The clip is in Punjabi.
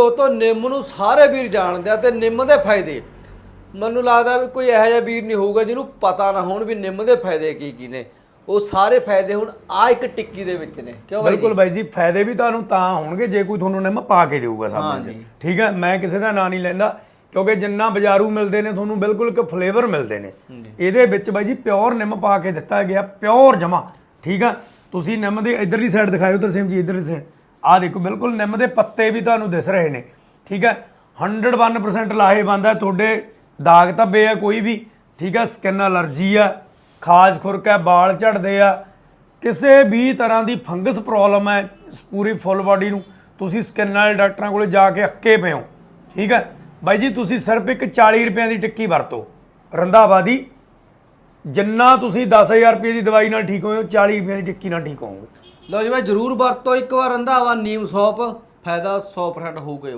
ਉਹ ਤੋਂ ਨਿੰਮ ਨੂੰ ਸਾਰੇ ਵੀਰ ਜਾਣਦੇ ਆ ਤੇ ਨਿੰਮ ਦੇ ਫਾਇਦੇ। ਮੈਨੂੰ ਲੱਗਦਾ ਵੀ ਕੋਈ ਇਹੋ ਜਿਹਾ ਵੀਰ ਨਹੀਂ ਹੋਊਗਾ ਜਿਹਨੂੰ ਪਤਾ ਨਾ ਹੋਣ ਵੀ ਨਿੰਮ ਦੇ ਫਾਇਦੇ ਕੀ ਕੀ ਨੇ। ਉਹ ਸਾਰੇ ਫਾਇਦੇ ਹੁਣ ਆ ਇੱਕ ਟਿੱਕੀ ਦੇ ਵਿੱਚ ਨੇ। ਕਿਉਂ ਬਾਈ ਬਿਲਕੁਲ ਬਾਈ ਜੀ ਫਾਇਦੇ ਵੀ ਤੁਹਾਨੂੰ ਤਾਂ ਹੋਣਗੇ ਜੇ ਕੋਈ ਤੁਹਾਨੂੰ ਨਿੰਮ ਪਾ ਕੇ ਦੇਊਗਾ ਸਾਹਮਣੇ। ਜੀ। ਠੀਕ ਹੈ ਮੈਂ ਕਿਸੇ ਦਾ ਨਾਂ ਨਹੀਂ ਲੈਂਦਾ ਕਿਉਂਕਿ ਜਿੰਨਾ ਬਾਜ਼ਾਰੂ ਮਿਲਦੇ ਨੇ ਤੁਹਾਨੂੰ ਬਿਲਕੁਲ ਇੱਕ ਫਲੇਵਰ ਮਿਲਦੇ ਨੇ। ਇਹਦੇ ਵਿੱਚ ਬਾਈ ਜੀ ਪਿਓਰ ਨਿੰਮ ਪਾ ਕੇ ਦਿੱਤਾ ਗਿਆ ਪਿਓਰ ਜਮਾ। ਠੀਕ ਆ ਤੁਸੀਂ ਨਿੰਮ ਦੀ ਇਧਰਲੀ ਸਾਈਡ ਦਿਖਾਇਓ ਤਰਸੇਮ ਜੀ ਇਧਰਲੀ ਸਾਈਡ ਆਹ ਦੇਖੋ, ਬਿਲਕੁਲ ਨਿੰਮ ਦੇ ਪੱਤੇ ਵੀ ਤੁਹਾਨੂੰ ਦਿਸ ਰਹੇ ਨੇ। ਠੀਕ ਹੈ? 101% ਲਾਹੇਵੰਦ ਹੈ। ਤੁਹਾਡੇ ਦਾਗ ਧੱਬੇ ਆ, ਕੋਈ ਵੀ। ਠੀਕ ਹੈ? ਸਕਿਨ ਅਲਰਜੀ ਆ, ਖਾਜ ਖੁਰਕ ਹੈ, ਵਾਲ ਝੜਦੇ ਆ। ਕਿਸੇ ਵੀ ਤਰ੍ਹਾਂ ਦੀ ਫੰਗਸ ਪ੍ਰੋਬਲਮ ਹੈ ਪੂਰੀ ਫੁੱਲ ਬਾਡੀ ਨੂੰ, ਤੁਸੀਂ ਸਕਿਨ ਵਾਲੇ ਡਾਕਟਰਾਂ ਕੋਲੇ ਜਾ ਕੇ ਅੱਕੇ ਪਏ ਹੋ। ਠੀਕ ਹੈ? ਬਾਈ ਜੀ, ਤੁਸੀਂ ਸਿਰਫ ਇੱਕ 40 ਰੁਪਏ ਦੀ ਟਿੱਕੀ ਵਰਤੋ। ਰੰਧਾਵਾ ਦੀ। ਜਿੰਨਾ ਤੁਸੀਂ 10000 ਰੁਪਏ ਦੀ ਦਵਾਈ ਨਾਲ ਠੀਕ ਹੋਏ ਹੋ 40 ਰੁਪਏ ਦੀ ਟਿੱਕੀ ਨਾਲ ਠੀਕ ਹੋਵੋਗੇ। ਲਓ ਜੀ ਬਾਈ ਜਰੂਰ ਵਰਤੋ ਇੱਕ ਵਾਰ ਰੰਧਾਵਾ ਨੀਮ ਸੌਪ ਫਾਇਦਾ 100% ਹੋਊਗਾ ਹੀ